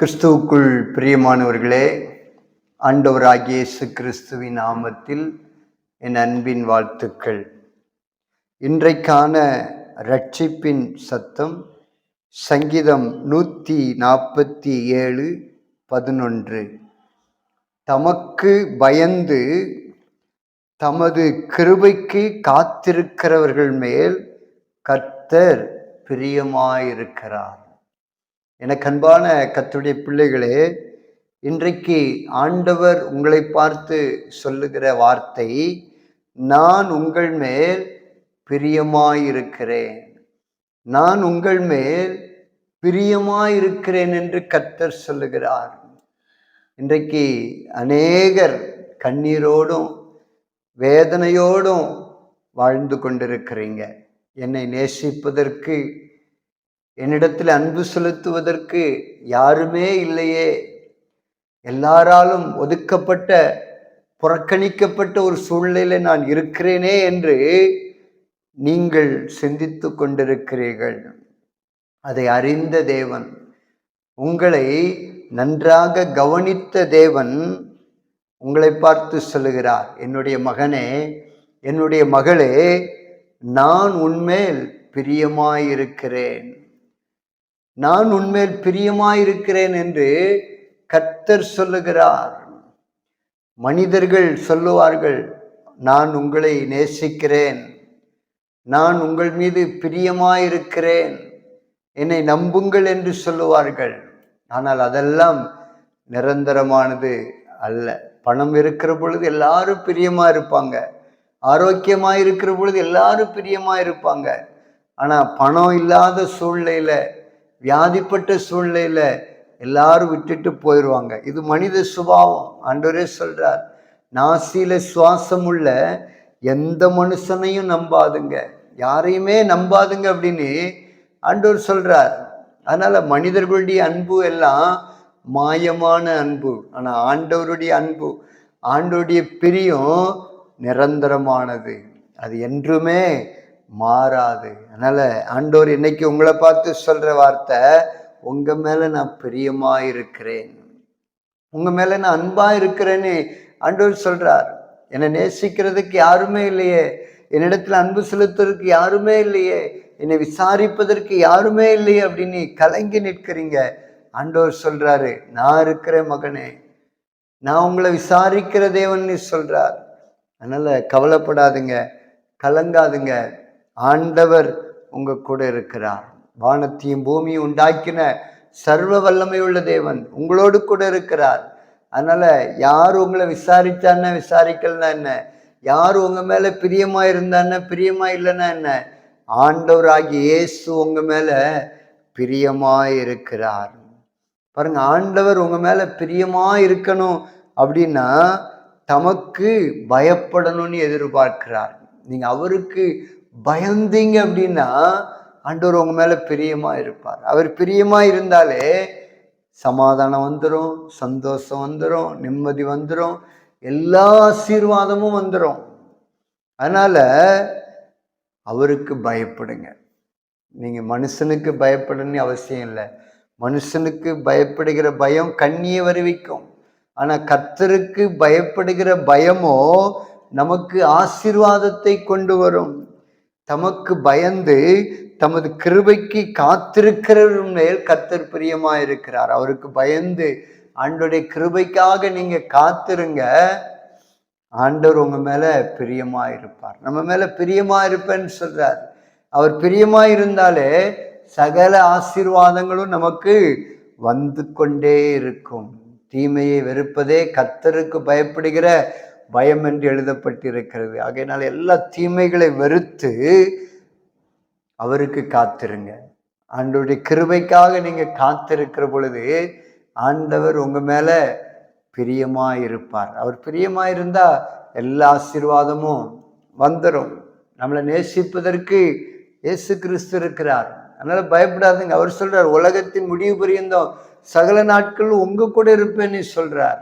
கிறிஸ்துவுக்குள் பிரியமானவர்களே ஆண்டவராகிய இயேசு கிறிஸ்துவின் நாமத்தில் என் அன்பின் வாழ்த்துக்கள். இன்றைக்கான ரட்சிப்பின் சத்தம் சங்கீதம் நூற்றி நாற்பத்தி ஏழு பதினொன்று. தமக்கு பயந்து தமது கிருபைக்கு காத்திருக்கிறவர்கள் மேல் கர்த்தர் பிரியமாயிருக்கிறார். எனக்கு அன்பான கத்துடைய பிள்ளைகளே இன்றைக்கு ஆண்டவர் உங்களை பார்த்து சொல்லுகிற வார்த்தை நான் உங்கள் மேல் பிரியமாயிருக்கிறேன். நான் உங்கள் மேல் பிரியமாயிருக்கிறேன் என்று கத்தர் சொல்லுகிறார். இன்றைக்கு அநேகர் கண்ணீரோடும் வேதனையோடும் வாழ்ந்து கொண்டிருக்கிறீங்க. என்னை நேசிப்பதற்கு என்னிடத்தில் அன்பு செலுத்துவதற்கு யாருமே இல்லையே. எல்லாராலும் ஒதுக்கப்பட்ட புறக்கணிக்கப்பட்ட ஒரு சூழ்நிலையில நான் இருக்கிறேனே என்று நீங்கள் சிந்தித்து கொண்டிருக்கிறீர்கள். அதை அறிந்த தேவன் உங்களை நன்றாக கவனித்த தேவன் உங்களை பார்த்து சொல்லுகிறார். என்னுடைய மகனே என்னுடைய மகளே நான் உன்மேல் பிரியமாயிருக்கிறேன். நான் உன்மேல் பிரியமாயிருக்கிறேன் என்று கர்த்தர் சொல்லுகிறார். மனிதர்கள் சொல்லுவார்கள் நான் உங்களை நேசிக்கிறேன். நான் உங்கள் மீது பிரியமாயிருக்கிறேன். என்னை நம்புங்கள் என்று சொல்லுவார்கள். ஆனால் அதெல்லாம் நிரந்தரமானது அல்ல. பணம் இருக்கிற பொழுது எல்லாரும் பிரியமா இருப்பாங்க ஆரோக்கியமாக இருக்கிற பொழுது எல்லாரும் பிரியமா இருப்பாங்க ஆனால் பணம் இல்லாத சூழ்நிலையில வியாதிப்பட்ட சூழ்நிலையில் எல்லாரும் விட்டுட்டு போயிடுவாங்க இது மனித சுபாவம். ஆண்டவரே சொல்கிறார் நாசியில் சுவாசம் உள்ள எந்த மனுஷனையும் நம்பாதுங்க. யாரையுமே நம்பாதுங்க அப்படின்னு ஆண்டவர் சொல்கிறார் அதனால் மனிதர்களுடைய அன்பு எல்லாம் மாயமான அன்பு. ஆனால் ஆண்டவருடைய அன்பு ஆண்டவருடைய பிரியம் நிரந்தரமானது. அது என்றுமே மாறாது. அதனால ஆண்டோர் இன்னைக்கு உங்களை பார்த்து சொல்ற வார்த்தை உங்க மேல நான் பிரியமா இருக்கிறேன். உங்க மேல நான் அன்பா இருக்கிறேன்னு ஆண்டோர் சொல்றார். என்னை நேசிக்கிறதுக்கு யாருமே இல்லையே. என்னிடத்துல அன்பு செலுத்துறதுக்கு யாருமே இல்லையே. என்னை விசாரிப்பதற்கு யாருமே இல்லையே அப்படின்னு கலங்கி நிற்கிறீங்க. ஆண்டோர் சொல்றாரு நான் இருக்கிற மகனே நான் உங்களை விசாரிக்கிற தேவன் சொல்றார். அதனால கவலைப்படாதுங்க கலங்காதுங்க. ஆண்டவர் உங்கள் கூட இருக்கிறார். வானத்தையும் பூமியும் உண்டாக்கின சர்வ வல்லமை உள்ள தேவன் உங்களோடு கூட இருக்கிறார். அதனால் யார் உங்களை விசாரித்தான்னா விசாரிக்கலன்னா என்ன? யார் உங்கள் மேலே பிரியமாக இருந்தான்னா பிரியமாக இல்லைன்னா என்ன? ஆண்டவராகி இயேசு உங்கள் மேலே பிரியமாக இருக்கிறார். பாருங்க ஆண்டவர் உங்கள் மேலே பிரியமாக இருக்கணும் அப்படின்னா தமக்கு பயப்படணும்னு எதிர்பார்க்கிறார். நீங்கள் அவருக்கு பயந்தீங்க அப்படின்னா ஆண்டவர் உங்க மேல பிரியமா இருப்பார். அவர் பிரியமா இருந்தாலே சமாதானம் வந்துடும் சந்தோஷம் வந்துடும் நிம்மதி வந்துடும் எல்லா ஆசீர்வாதமும் வந்துடும் அதனால அவருக்கு பயப்படுங்க. நீங்க மனுஷனுக்கு பயப்படணும்னு அவசியம் இல்லை. மனுஷனுக்கு பயப்படுகிற பயம் கண்ணியை வருவிக்கும். ஆனா கர்த்தருக்கு பயப்படுகிற பயமோ நமக்கு ஆசீர்வாதத்தை கொண்டு வரும். தமக்கு பயந்து தமது கிருபைக்கு காத்திருக்கிறவரும் மேல் கத்தர் பிரியமா இருக்கிறார் அவருக்கு பயந்து ஆண்டோடைய கிருபைக்காக நீங்க காத்திருங்க. ஆண்டவர் உங்க மேல பிரியமா இருப்பார் நம்ம மேல பிரியமா இருப்பேன்னு சொல்றார். அவர் பிரியமா இருந்தாலே சகல ஆசீர்வாதங்களும் நமக்கு வந்து கொண்டே இருக்கும். தீமையை வெறுப்பதே கத்தருக்கு பயப்படுகிற பயம் என்று எழுதப்பட்டிருக்கிறது. ஆகையினால் எல்லா தீமைகளை வெறுத்து அவருக்கு காத்திருங்க. ஆண்டவருடைய கிருபைக்காக நீங்க காத்திருக்கிற பொழுது ஆண்டவர் உங்க மேல பிரியமா இருப்பார் அவர் பிரியமா இருந்தா எல்லா ஆசீர்வாதமும் வந்துடும் நம்மளை நேசிப்பதற்கு இயேசு கிறிஸ்து இருக்கிறார். அதனால பயப்படாதுங்க. அவர் சொல்றார் உலகத்தின் முடிவு பரியந்தம் சகல நாட்கள் உங்க கூட இருப்பேன்னு சொல்றார்.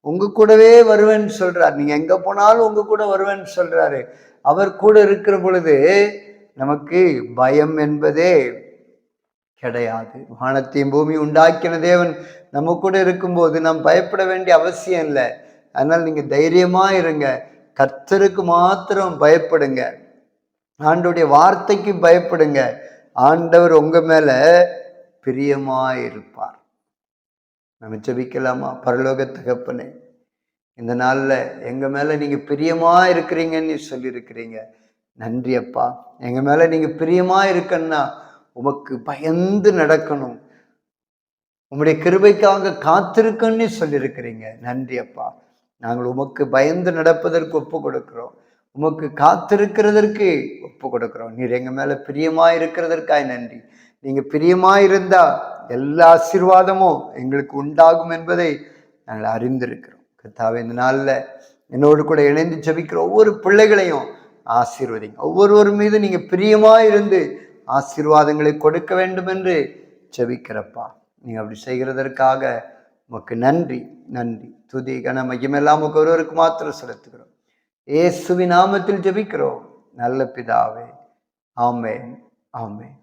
உங்க கூடவே வருவேன்னு சொல்றார். நீங்க எங்க போனாலும் உங்க கூட வருவேன்னு சொல்றாரு. அவர் கூட இருக்கிற பொழுது நமக்கு பயம் என்பதே கிடையாது. வானத்தையும் பூமி உண்டாக்கின தேவன் நம்ம கூட இருக்கும்போது நாம் பயப்பட வேண்டிய அவசியம் இல்லை. அதனால் நீங்க தைரியமா இருங்க. கர்த்தருக்கு மாத்திரம் பயப்படுங்க. ஆண்டுடைய வார்த்தைக்கு பயப்படுங்க. ஆண்டவர் உங்க மேல பிரியமாக இருப்பார் நம்ம ஜபிக்கலாமா? பரலோக தகப்பனே இந்த நாளில் எங்கள் மேலே நீங்கள் பிரியமாக இருக்கிறீங்கன்னு சொல்லியிருக்கிறீங்க. நன்றி அப்பா. எங்கள் மேலே நீங்கள் பிரியமாக இருக்கன்னா உமக்கு பயந்து நடக்கணும். உம்முடைய கிருபைக்காக காத்திருக்கன்னு சொல்லியிருக்கிறீங்க. நன்றி அப்பா. நாங்கள் உமக்கு பயந்து நடப்பதற்கு ஒப்பு கொடுக்குறோம். உமக்கு காத்திருக்கிறதற்கு ஒப்பு கொடுக்குறோம். நீர் எங்கள் மேலே பிரியமாக இருக்கிறதற்காய் நன்றி. நீங்கள் பிரியமாக இருந்தால் எல்லா ஆசீர்வாதமும் எங்களுக்கு உண்டாகும் என்பதை நாங்கள் அறிந்திருக்கிறோம். கத்தாவே இந்த நாளில் என்னோடு கூட இணைந்து ஜபிக்கிற ஒவ்வொரு பிள்ளைகளையும் ஆசீர்வதிங்க. ஒவ்வொருவர் மீது நீங்கள் பிரியமாக இருந்து ஆசீர்வாதங்களை கொடுக்க வேண்டும் என்று ஜபிக்கிறப்பா. நீங்கள் அப்படி செய்கிறதற்காக உமக்கு நன்றி நன்றி. துதி கன மையமெல்லாம் உமக்கு ஒருவருக்கு மாத்திரம் செலுத்துகிறோம். ஏசுவி நாமத்தில் ஜபிக்கிறோம். நல்ல பிதாவே ஆமேன் ஆமேன்.